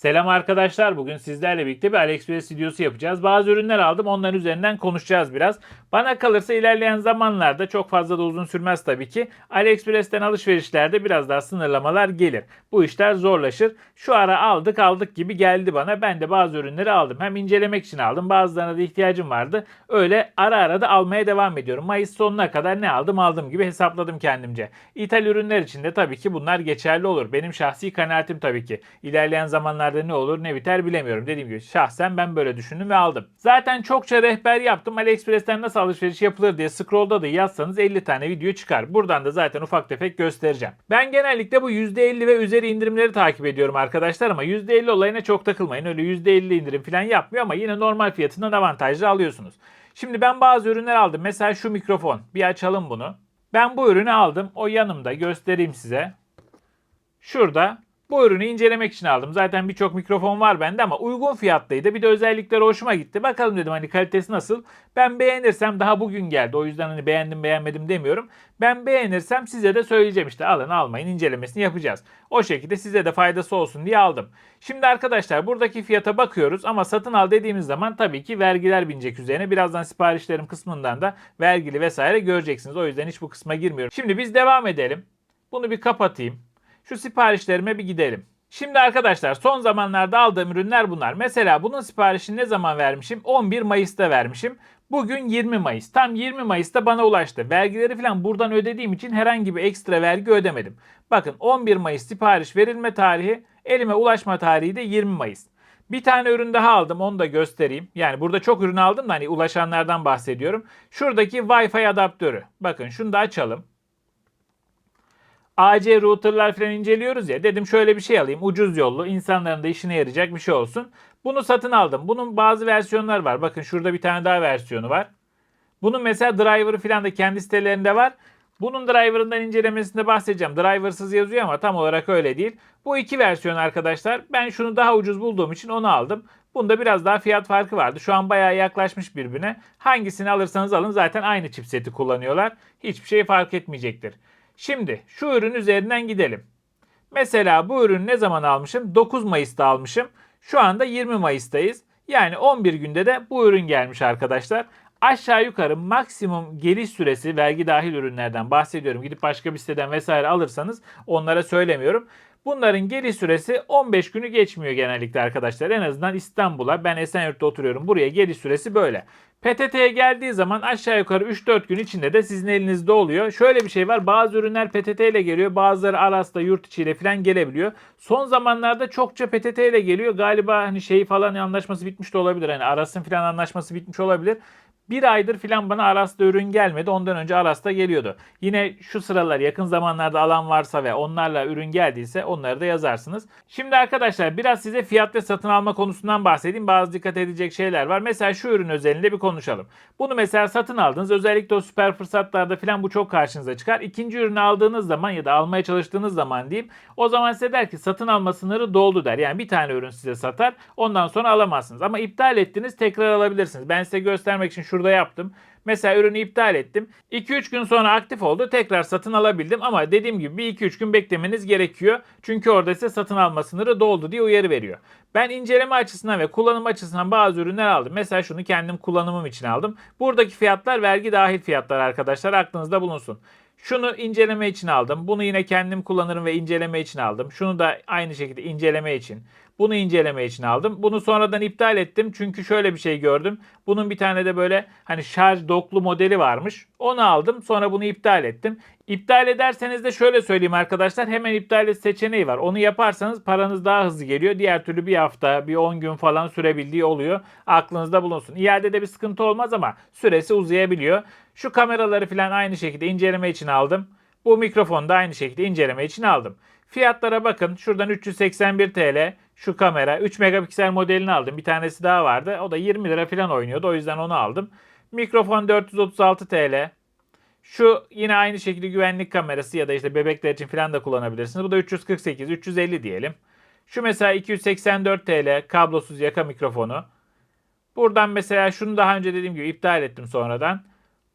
Selam arkadaşlar. Bugün sizlerle birlikte bir AliExpress videosu yapacağız. Bazı ürünler aldım. Onların üzerinden konuşacağız biraz. Bana kalırsa ilerleyen zamanlarda çok fazla da uzun sürmez tabii ki. AliExpress'ten alışverişlerde biraz daha sınırlamalar gelir. Bu işler zorlaşır. Şu ara aldık aldık gibi geldi bana. Ben de bazı ürünleri aldım. Hem incelemek için aldım. Bazılarına da ihtiyacım vardı. Öyle ara ara da almaya devam ediyorum. Mayıs sonuna kadar ne aldım aldım gibi hesapladım kendimce. İthal ürünler için de tabii ki bunlar geçerli olur. Benim şahsi kanaatim tabii ki. İlerleyen zamanlarda ne olur ne biter bilemiyorum. Dediğim gibi şahsen ben böyle düşündüm ve aldım. Zaten çokça rehber yaptım. AliExpress'ten nasıl alışveriş yapılır diye scroll'da da yazsanız 50 tane video çıkar. Buradan da zaten ufak tefek göstereceğim. Ben genellikle bu %50 ve üzeri indirimleri takip ediyorum arkadaşlar ama %50 olayına çok takılmayın. Öyle %50 indirim falan yapmıyor ama yine normal fiyatından avantajlı alıyorsunuz. Şimdi ben bazı ürünler aldım. Mesela şu mikrofon. Bir açalım bunu. Ben bu ürünü aldım. O yanımda göstereyim size. Şurada bu ürünü incelemek için aldım. Zaten birçok mikrofon var bende ama uygun fiyatlıydı. Bir de özellikleri hoşuma gitti. Bakalım dedim hani kalitesi nasıl. Ben beğenirsem daha bugün geldi. O yüzden hani beğendim beğenmedim demiyorum. Ben beğenirsem size de söyleyeceğim işte alın almayın incelemesini yapacağız. O şekilde size de faydası olsun diye aldım. Şimdi arkadaşlar buradaki fiyata bakıyoruz ama satın al dediğimiz zaman tabii ki vergiler binecek üzerine. Birazdan siparişlerim kısmından da vergili vesaire göreceksiniz. O yüzden hiç bu kısma girmiyorum. Şimdi biz devam edelim. Bunu bir kapatayım. Şu siparişlerime bir gidelim. Şimdi arkadaşlar son zamanlarda aldığım ürünler bunlar. Mesela bunun siparişini ne zaman vermişim? 11 Mayıs'ta vermişim. Bugün 20 Mayıs. Tam 20 Mayıs'ta bana ulaştı. Vergileri falan buradan ödediğim için herhangi bir ekstra vergi ödemedim. Bakın 11 Mayıs sipariş verilme tarihi, elime ulaşma tarihi de 20 Mayıs. Bir tane ürün daha aldım onu da göstereyim. Yani burada çok ürün aldım da hani ulaşanlardan bahsediyorum. Şuradaki Wi-Fi adaptörü. Bakın şunu da açalım. AC routerlar falan inceliyoruz ya. Dedim şöyle bir şey alayım. Ucuz yollu. insanların da işine yarayacak bir şey olsun. Bunu satın aldım. Bunun bazı versiyonlar var. Bakın şurada bir tane daha versiyonu var. Bunun mesela driver'ı falan da kendi sitelerinde var. Bunun driver'ından incelemesinde bahsedeceğim. Driver'sız yazıyor ama tam olarak öyle değil. Bu iki versiyon arkadaşlar. Ben şunu daha ucuz bulduğum için onu aldım. Bunda biraz daha fiyat farkı vardı. Şu an bayağı yaklaşmış birbirine. Hangisini alırsanız alın zaten aynı chipseti kullanıyorlar. Hiçbir şey fark etmeyecektir. Şimdi şu ürün üzerinden gidelim. Mesela bu ürünü ne zaman almışım? 9 Mayıs'ta almışım. Şu anda 20 Mayıs'tayız. Yani 11 günde de bu ürün gelmiş arkadaşlar. Aşağı yukarı maksimum geliş süresi vergi dahil ürünlerden bahsediyorum. Gidip başka bir siteden vesaire alırsanız onlara söylemiyorum. Bunların geliş süresi 15 günü geçmiyor genellikle arkadaşlar. En azından İstanbul'a ben Esenyurt'ta oturuyorum. Buraya geliş süresi böyle. PTT'ye geldiği zaman aşağı yukarı 3-4 gün içinde de sizin elinizde oluyor. Şöyle bir şey var. Bazı ürünler PTT ile geliyor. Bazıları Aras'ta yurt içiyle falan gelebiliyor. Son zamanlarda çokça PTT ile geliyor. Galiba hani şey falan anlaşması bitmiş de olabilir. Hani Aras'ın falan anlaşması bitmiş olabilir. Bir aydır filan bana Aras'ta ürün gelmedi. Ondan önce Aras'ta geliyordu. Yine şu sıralar yakın zamanlarda alan varsa ve onlarla ürün geldiyse onları da yazarsınız. Şimdi arkadaşlar biraz size fiyat ve satın alma konusundan bahsedeyim. Bazı dikkat edecek şeyler var. Mesela şu ürün özelinde bir konuşalım. Bunu mesela satın aldınız. Özellikle o süper fırsatlarda filan bu çok karşınıza çıkar. İkinci ürünü aldığınız zaman ya da almaya çalıştığınız zaman diyeyim. O zaman size der ki satın alma sınırı doldu der. Yani bir tane ürün size satar. Ondan sonra alamazsınız. Ama iptal ettiniz tekrar alabilirsiniz. Ben size göstermek için şurada yaptım. Mesela ürünü iptal ettim. 2-3 gün sonra aktif oldu. Tekrar satın alabildim ama dediğim gibi bir 2-3 gün beklemeniz gerekiyor. Çünkü orada size satın alma sınırı doldu diye uyarı veriyor. Ben inceleme açısından ve kullanım açısından bazı ürünler aldım. Mesela şunu kendim kullanımım için aldım. Buradaki fiyatlar vergi dahil fiyatlar arkadaşlar aklınızda bulunsun. Şunu inceleme için aldım. Bunu yine kendim kullanırım ve inceleme için aldım. Şunu da aynı şekilde inceleme için. Bunu inceleme için aldım. Bunu sonradan iptal ettim. Çünkü şöyle bir şey gördüm. Bunun bir tane de böyle hani şarj doklu modeli varmış. Onu aldım. Sonra bunu iptal ettim. İptal ederseniz de şöyle söyleyeyim arkadaşlar. Hemen iptal et seçeneği var. Onu yaparsanız paranız daha hızlı geliyor. Diğer türlü bir hafta, bir 10 gün falan sürebildiği oluyor. Aklınızda bulunsun. İadede bir sıkıntı olmaz ama süresi uzayabiliyor. Şu kameraları falan aynı şekilde inceleme için aldım. Bu mikrofonu da aynı şekilde inceleme için aldım. Fiyatlara bakın. Şuradan 381 TL. Şu kamera 3 megapiksel modelini aldım. Bir tanesi daha vardı. O da 20 lira falan oynuyordu. O yüzden onu aldım. Mikrofon 436 TL. Şu yine aynı şekilde güvenlik kamerası ya da işte bebekler için falan da kullanabilirsiniz. Bu da 348, 350 diyelim. Şu mesela 284 TL kablosuz yaka mikrofonu. Buradan mesela şunu daha önce dediğim gibi iptal ettim sonradan.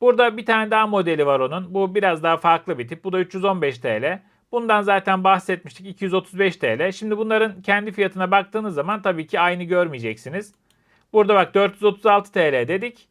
Burada bir tane daha modeli var onun. Bu biraz daha farklı bir tip. Bu da 315 TL. Bundan zaten bahsetmiştik 235 TL. Şimdi bunların kendi fiyatına baktığınız zaman tabii ki aynı görmeyeceksiniz. Burada bak 436 TL dedik.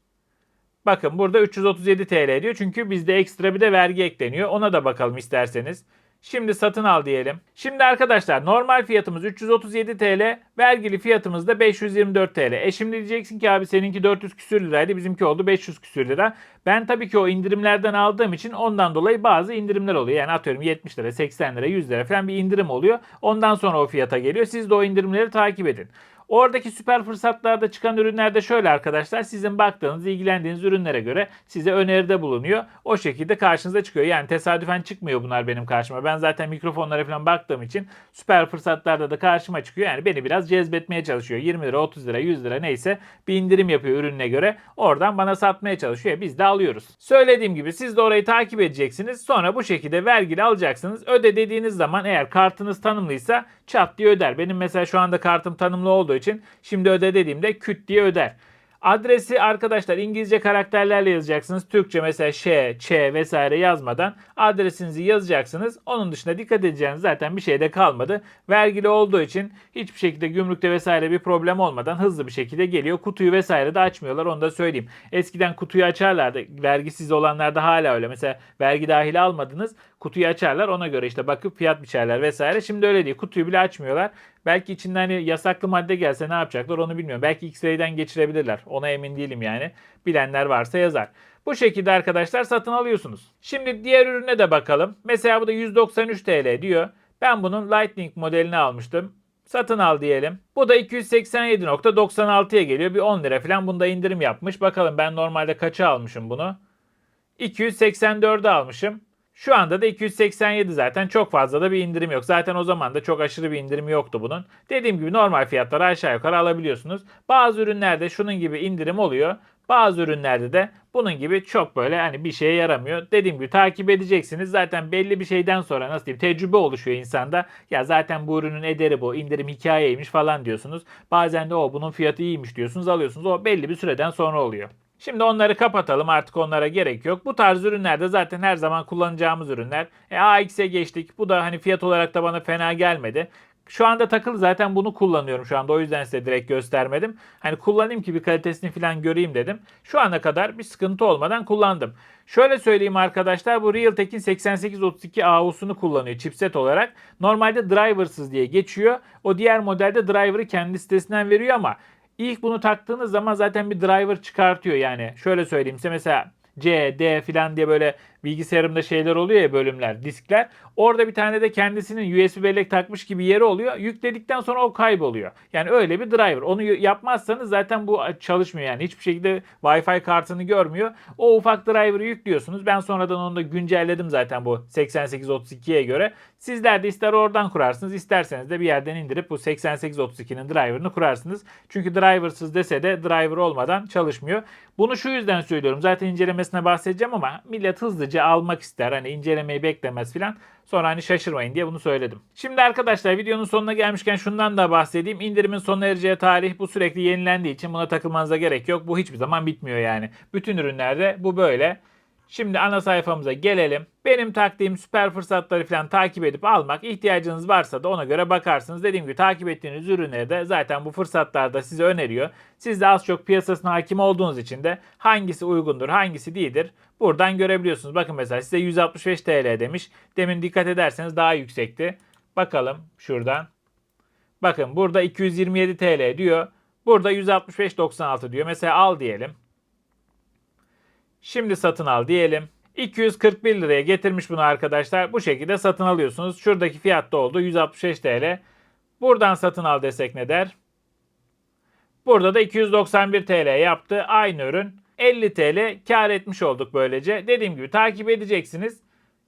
Bakın burada 337 TL diyor. Çünkü bizde ekstra bir de vergi ekleniyor. Ona da bakalım isterseniz. Şimdi satın al diyelim. Şimdi arkadaşlar normal fiyatımız 337 TL, vergili fiyatımız da 524 TL. E şimdi diyeceksin ki abi seninki 400 küsür liraydı, bizimki oldu 500 küsür lira. Ben tabii ki o indirimlerden aldığım için ondan dolayı bazı indirimler oluyor. Yani atıyorum 70 lira, 80 lira, 100 lira falan bir indirim oluyor. Ondan sonra o fiyata geliyor. Siz de o indirimleri takip edin. Oradaki süper fırsatlarda çıkan ürünler de şöyle arkadaşlar. Sizin baktığınız, ilgilendiğiniz ürünlere göre size öneride bulunuyor. O şekilde karşınıza çıkıyor. Yani tesadüfen çıkmıyor bunlar benim karşıma. Ben zaten mikrofonlara falan baktığım için süper fırsatlarda da karşıma çıkıyor. Yani beni biraz cezbetmeye çalışıyor. 20 lira, 30 lira, 100 lira neyse bir indirim yapıyor ürününe göre. Oradan bana satmaya çalışıyor. Biz de alıyoruz. Söylediğim gibi siz de orayı takip edeceksiniz. Sonra bu şekilde vergili alacaksınız. Öde dediğiniz zaman eğer kartınız tanımlıysa çat diye öder. Benim mesela şu anda kartım tanımlı olduğu için şimdi öde dediğimde küt diye öder. Adresi arkadaşlar İngilizce karakterlerle yazacaksınız. Türkçe mesela ş, ç vesaire yazmadan adresinizi yazacaksınız. Onun dışında dikkat edeceğiniz zaten bir şey de kalmadı. Vergili olduğu için hiçbir şekilde gümrükte vesaire bir problem olmadan hızlı bir şekilde geliyor. Kutuyu vesaire de açmıyorlar onu da söyleyeyim. Eskiden kutuyu açarlardı. Vergisiz olanlarda hala öyle. Mesela vergi dahil almadınız. Kutuyu açarlar ona göre işte bakıp fiyat biçerler vesaire. Şimdi öyle değil. Kutuyu bile açmıyorlar. Belki içinden hani yasaklı madde gelse ne yapacaklar onu bilmiyorum. Belki X-ray'den geçirebilirler. Ona emin değilim yani. Bilenler varsa yazar. Bu şekilde arkadaşlar satın alıyorsunuz. Şimdi diğer ürüne de bakalım. Mesela bu da 193 TL diyor. Ben bunun Lightning modelini almıştım. Satın al diyelim. Bu da 287.96'ya geliyor. Bir 10 lira falan bunda indirim yapmış. Bakalım ben normalde kaça almışım bunu? 284'e almışım. Şu anda da 287 zaten çok fazla da bir indirim yok. Zaten o zaman da çok aşırı bir indirim yoktu bunun. Dediğim gibi normal fiyatları aşağı yukarı alabiliyorsunuz. Bazı ürünlerde şunun gibi indirim oluyor. Bazı ürünlerde de bunun gibi çok böyle hani bir şeye yaramıyor. Dediğim gibi takip edeceksiniz. Zaten belli bir şeyden sonra nasıl diyeyim tecrübe oluşuyor insanda. Ya zaten bu ürünün ederi bu. indirim hikayeymiş falan diyorsunuz. Bazen de o bunun fiyatı iyiymiş diyorsunuz alıyorsunuz. O belli bir süreden sonra oluyor. Şimdi onları kapatalım artık onlara gerek yok. Bu tarz ürünler de zaten her zaman kullanacağımız ürünler. E, AX'e geçtik. Bu da hani fiyat olarak da bana fena gelmedi. Şu anda takılı zaten bunu kullanıyorum şu anda. O yüzden size direkt göstermedim. Hani kullanayım ki bir kalitesini falan göreyim dedim. Şu ana kadar bir sıkıntı olmadan kullandım. Şöyle söyleyeyim arkadaşlar bu Realtek'in 8832 AU'sunu kullanıyor chipset olarak. Normalde driversız diye geçiyor. O diğer modelde driver'ı kendi sitesinden veriyor ama İlk bunu taktığınız zaman zaten bir driver çıkartıyor yani. Şöyle söyleyeyim size mesela C, D falan diye böyle bilgisayarımda şeyler oluyor ya bölümler, diskler. Orada bir tane de kendisinin USB bellek takmış gibi yeri oluyor. Yükledikten sonra o kayboluyor. Yani öyle bir driver. Onu yapmazsanız zaten bu çalışmıyor yani. Hiçbir şekilde Wi-Fi kartını görmüyor. O ufak driver'ı yüklüyorsunuz. Ben sonradan onu da güncelledim zaten bu 8832'ye göre. Sizler de ister oradan kurarsınız, isterseniz de bir yerden indirip bu 8832'nin driver'ını kurarsınız. Çünkü driver'sız dese de driver olmadan çalışmıyor. Bunu şu yüzden söylüyorum. Zaten incelemesine bahsedeceğim ama millet hızlıca almak ister. Hani incelemeyi beklemez filan. Sonra hani şaşırmayın diye bunu söyledim. Şimdi arkadaşlar videonun sonuna gelmişken şundan da bahsedeyim. İndirimin sona ereceği tarih bu sürekli yenilendiği için buna takılmanıza gerek yok. Bu hiçbir zaman bitmiyor yani. Bütün ürünlerde bu böyle. Şimdi ana sayfamıza gelelim. Benim taktiğim süper fırsatları falan takip edip almak. İhtiyacınız varsa da ona göre bakarsınız. Dediğim gibi takip ettiğiniz ürünleri de zaten bu fırsatlarda size öneriyor. Siz de az çok piyasasına hakim olduğunuz için de hangisi uygundur, hangisi değildir buradan görebiliyorsunuz. Bakın mesela size 165 TL demiş. Demin dikkat ederseniz daha yüksekti. Bakalım şuradan. Bakın burada 227 TL diyor. Burada 165.96 diyor. Mesela al diyelim. Şimdi satın al diyelim. 241 liraya getirmiş bunu arkadaşlar. Bu şekilde satın alıyorsunuz. Şuradaki fiyatta oldu 165 TL. Buradan satın al desek ne der? Burada da 291 TL yaptı. Aynı ürün 50 TL kar etmiş olduk böylece. Dediğim gibi takip edeceksiniz.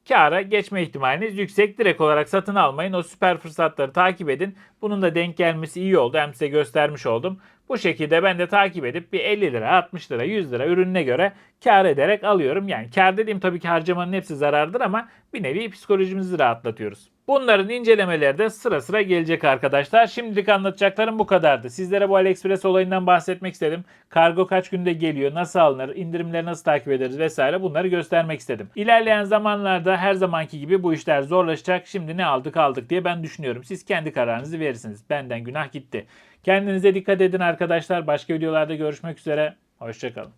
Kara geçme ihtimaliniz yüksek. Direkt olarak satın almayın. O süper fırsatları takip edin. Bunun da denk gelmesi iyi oldu. Hem size göstermiş oldum. Bu şekilde ben de takip edip bir 50 lira, 60 lira, 100 lira ürününe göre kar ederek alıyorum. Yani kar dediğim tabii ki harcamanın hepsi zarardır ama bir nevi psikolojimizi rahatlatıyoruz. Bunların incelemeleri de sıra sıra gelecek arkadaşlar. Şimdilik anlatacaklarım bu kadardı. Sizlere bu AliExpress olayından bahsetmek istedim. Kargo kaç günde geliyor, nasıl alınır, indirimleri nasıl takip ederiz vesaire bunları göstermek istedim. İlerleyen zamanlarda her zamanki gibi bu işler zorlaşacak. Şimdi ne aldık aldık diye ben düşünüyorum. Siz kendi kararınızı verirsiniz. Benden günah gitti. Kendinize dikkat edin arkadaşlar. Başka videolarda görüşmek üzere. Hoşçakalın.